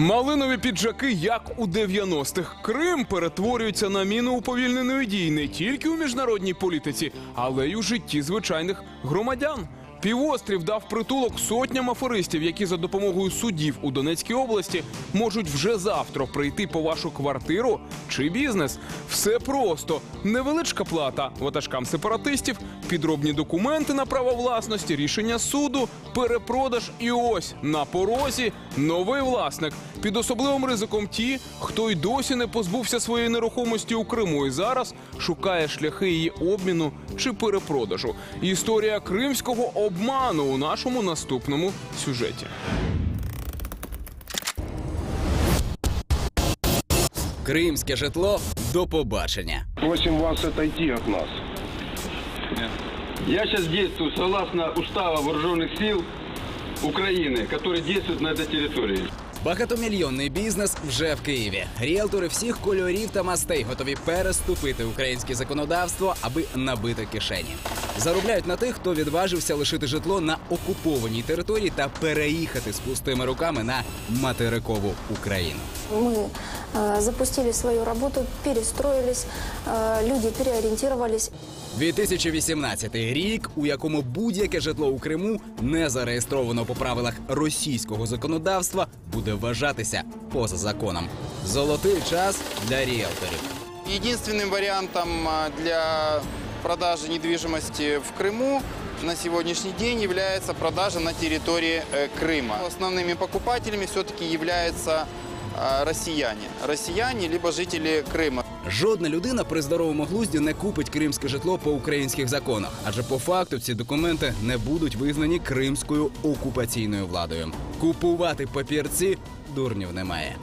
Малинові піджаки, як у 90-х. Крим перетворюється на міну уповільненої дії не тільки у міжнародній політиці, але й у житті звичайних громадян. Півострів дав притулок сотням аферистів, які за допомогою судів у Донецькій області можуть вже завтра прийти по вашу квартиру чи бізнес. Все просто невеличка плата ватажкам сепаратистів, підробні документи на право власності, рішення суду, перепродаж і ось на порозі новий власник. Під особливим ризиком ті, хто й досі не позбувся своєї нерухомості у Криму і зараз шукає шляхи її обміну чи перепродажу. Історія кримського обману у нашому наступному сюжеті. Кримське житло до побачення. Просим вас отойти от нас. Я сейчас действую согласно Устава Вооруженных сил Украины, который действует на этой территории. Багатомільйонний бізнес вже в Києві. Ріелтори всіх кольорів та мастей готові переступити українське законодавство, аби набити кишені. Заробляють на тих, хто відважився лишити житло на окупованій території та переїхати з пустими руками на материкову Україну. Э, запустили свою работу, перестроились, э, люди переориентировались. 2018 рік, у якому будь-яке житло у Криму не зареєстровано по правилах російського законодавства, буде вважатися поза законом. Золотий час для ріелторів. Единственным вариантом а, для продажи недвижимости в Крыму на сегодняшний день является продажа на территории э, Крыма. Основными покупателями все-таки являются а, россияне. Россияне либо жители Крыма. Жодна людина при здоровому глузді не купить кримське житло по українських законах, адже по факту ці документи не будуть визнані кримською окупаційною владою. Купувати папірці дурнів немає.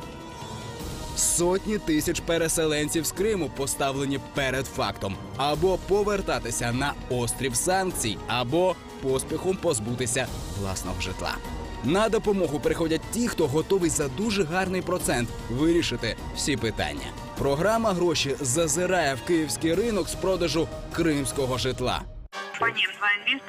Сотні тисяч переселенців з Криму поставлені перед фактом або повертатися на острів санкцій, або поспіхом позбутися власного житла. На допомогу приходять ті, хто готовий за дуже гарний процент вирішити всі питання. Програма гроші зазирає в київський ринок з продажу кримського житла. «Два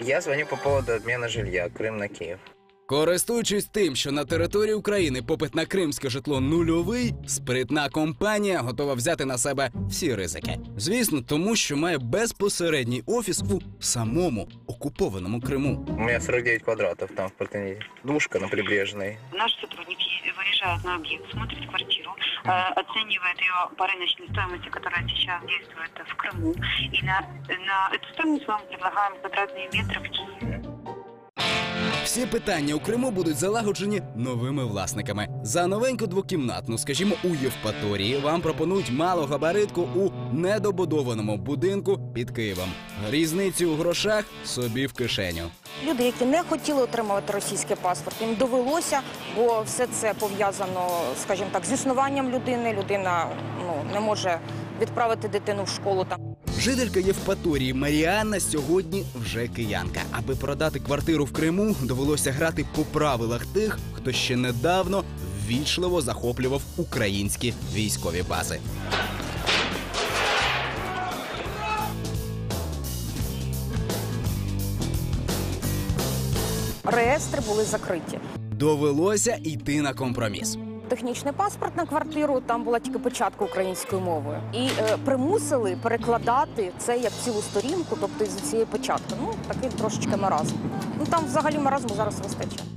Я звоню по поводу обмена жилья Крым на Киев. Користуючись тим, що на території України попит на кримське житло нульовий, спритна компанія готова взяти на себе всі ризики. Звісно, тому що має безпосередній офіс у самому окупованому Криму. У меня 49 квадратов там в Портене. Двушка на прибрежной. Наши сотрудники выезжают на объект, смотрят квартиру, э, оценивают ее по рыночной стоимости, которая сейчас действует в Крыму. И на, на эту стоимость вам предлагаем квадратные метры в Киеве. Всі питання у Криму будуть залагоджені новими власниками. За новеньку двокімнатну, скажімо, у Євпаторії вам пропонують малогабаритку у недобудованому будинку під Києвом. Різницю у грошах собі в кишеню. Люди, які не хотіли отримувати російський паспорт, їм довелося, бо все це пов'язано, скажімо так, з існуванням людини. Людина ну не може відправити дитину в школу там. Жителька Євпаторії Маріанна сьогодні вже киянка. Аби продати квартиру в Криму, довелося грати по правилах тих, хто ще недавно ввічливо захоплював українські військові бази. Реєстри були закриті. Довелося йти на компроміс. Технічний паспорт на квартиру там була тільки початку українською мовою, і е, примусили перекладати це як цілу сторінку, тобто із цієї початку. Ну такий трошечки маразм. Ну там взагалі маразму зараз вистачить.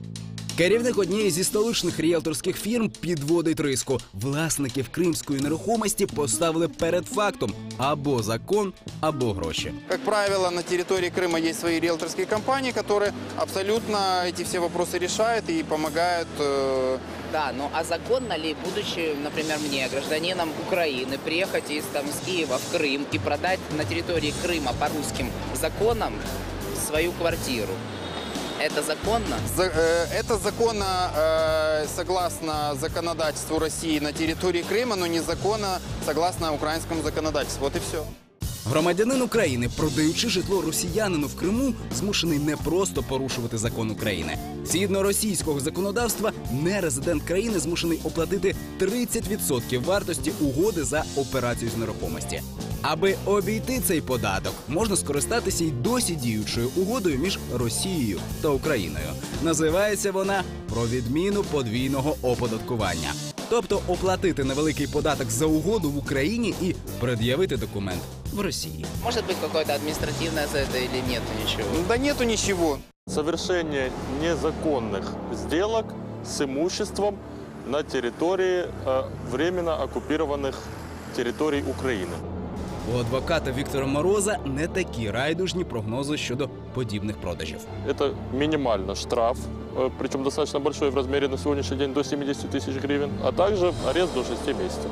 Керівник однієї зі столичних ріелторських фірм підводить риску. Власників кримської нерухомості поставили перед фактом або закон, або гроші. Как правило, на территории Крыма есть свои риэлторские компании, которые абсолютно эти все вопросы решают и помогают э, Да, ну а законно ли, будучи, например, мне, гражданином Украины, приехать из, там, из Киева в Крым и продать на территории Крыма по русским законам свою квартиру? Это законно? За- э, Это законно э, согласно законодательству России на территории Крыма, но незаконно согласно украинскому законодательству. Вот и все. Громадянин України, продаючи житло росіянину в Криму, змушений не просто порушувати закон України. Згідно російського законодавства, нерезидент країни змушений оплатити 30% вартості угоди за операцію з нерухомості. Аби обійти цей податок, можна скористатися й досі діючою угодою між Росією та Україною. Називається вона про відміну подвійного оподаткування Тобто оплатити невеликий податок за угоду в Україні і пред'явити документ в Росії. Может быть какое-то административное за это или нет ничего? Да нету ничего. совершение незаконных сделок с имуществом на территории э, временно оккупированных территорий Украины. У адвоката Віктора Мороза не такі райдужні прогнози щодо подібних продажів. Это минимально штраф, э, причем достаточно большой в размере на сегодняшний день до 70 тысяч гривен, а также арест до 6 месяцев.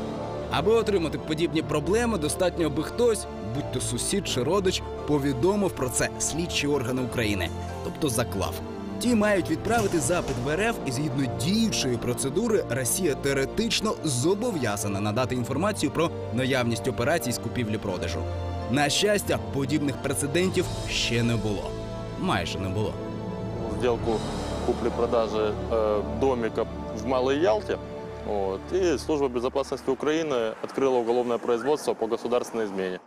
Аби отримати подібні проблеми, достатньо, аби хтось, будь то сусід чи родич, повідомив про це слідчі органи України, тобто заклав. Ті мають відправити запит в РФ, і згідно діючої процедури Росія теоретично зобов'язана надати інформацію про наявність операцій з купівлі-продажу. На щастя, подібних прецедентів ще не було. Майже не було. Сделку купли-продажи э, домика в Малой Ялте. Вот, и Служба безопасности Украины открыла уголовное производство по государственной измене.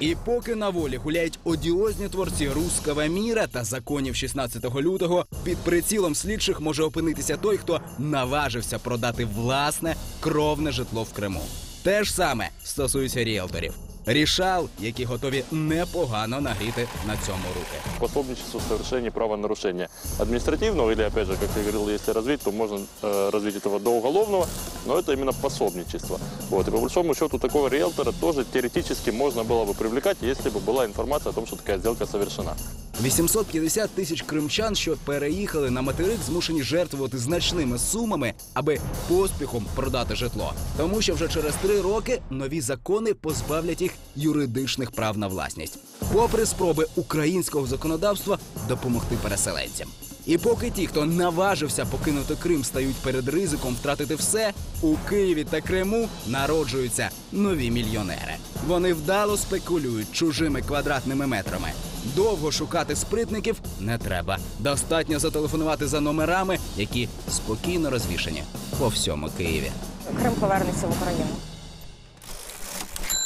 І поки на волі гуляють одіозні творці руского міра та законів 16 лютого, під прицілом слідчих може опинитися той, хто наважився продати власне кровне житло в Криму. Те ж саме стосується ріелторів. Рішал, які готові непогано нагріти на цьому руки. Пособничество в совершении правонарушения административного или, опять же, как я говорил, если развить, то можно э, развить этого до уголовного, но это именно пособничество. Вот. И по большому счету такого риэлтора тоже теоретически можно было бы привлекать, если бы была информация о том, что такая сделка совершена. 850 тисяч кримчан, що переїхали на материк, змушені жертвувати значними сумами, аби поспіхом продати житло. Тому що вже через три роки нові закони позбавлять їх юридичних прав на власність, попри спроби українського законодавства допомогти переселенцям. І поки ті, хто наважився покинути Крим, стають перед ризиком втратити все, у Києві та Криму народжуються нові мільйонери. Вони вдало спекулюють чужими квадратними метрами. Довго шукати спритників не треба. Достатньо зателефонувати за номерами, які спокійно розвішені по всьому Києві. Крим повернеться в Україну.